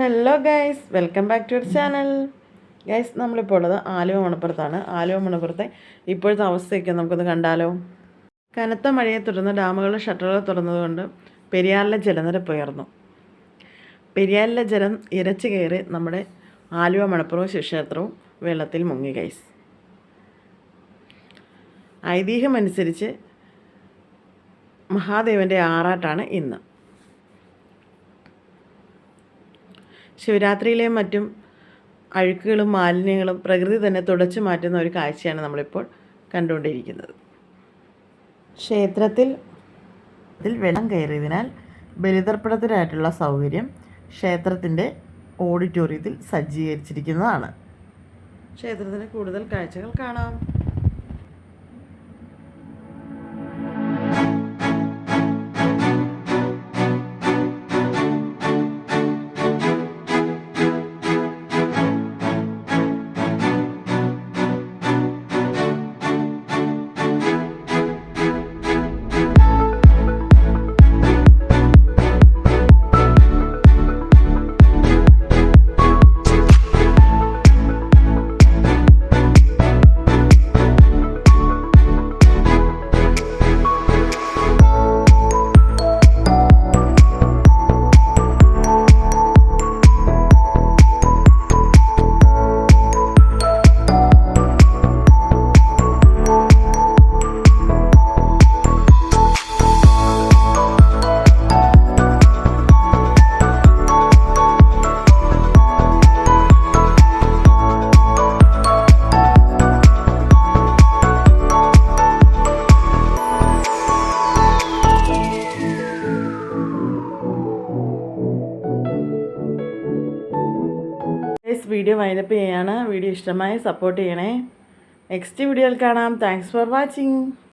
Hello guys welcome back to your channel guys നമ്മളിപ്പോൾ ഉള്ളത് ആലുവ മണപ്പുറത്താണ്. ആലുവ മണപ്പുറത്തെ ഇപ്പോഴത്തെ അവസ്ഥയൊക്കെ നമുക്കൊന്ന് കണ്ടാലോ? കനത്ത മഴയെ തുടർന്ന് ഡാമുകളുടെ ഷട്ടറുകൾ തുറന്നതുകൊണ്ട് പെരിയാറിലെ ജലനിരപ്പ് ഉയർന്നു പെരിയാറിലെ ജലം ഇരച്ചു കയറി നമ്മുടെ ആലുവ മണപ്പുറവും ശിവക്ഷേത്രവും വെള്ളത്തിൽ മുങ്ങി ഗൈസ് ഐതിഹ്യമനുസരിച്ച് മഹാദേവന്റെ ആറാട്ടാണ് ഇന്ന്. ശിവരാത്രിയിലെയും മറ്റും അഴുക്കുകളും മാലിന്യങ്ങളും പ്രകൃതി തന്നെ തുടച്ചു മാറ്റുന്ന ഒരു കാഴ്ചയാണ് നമ്മളിപ്പോൾ കണ്ടുകൊണ്ടിരിക്കുന്നത്. ക്ഷേത്രത്തിൽ ഇതിൽ വെള്ളം കയറിയതിനാൽ ബലിതർപ്പണത്തിനായിട്ടുള്ള സൗകര്യം ക്ഷേത്രത്തിന്റെ ഓഡിറ്റോറിയത്തിൽ സജ്ജീകരിച്ചിരിക്കുന്നതാണ്. ക്ഷേത്രത്തിന് കൂടുതൽ കാഴ്ചകൾ കാണാം. ഗൈസ് വീഡിയോ വൈൻഡപ്പ് ചെയ്യാണ്. വീഡിയോ ഇഷ്ടമായി സപ്പോർട്ട് ചെയ്യണേ. നെക്സ്റ്റ് വീഡിയോയിൽ കാണാം. Thanks for watching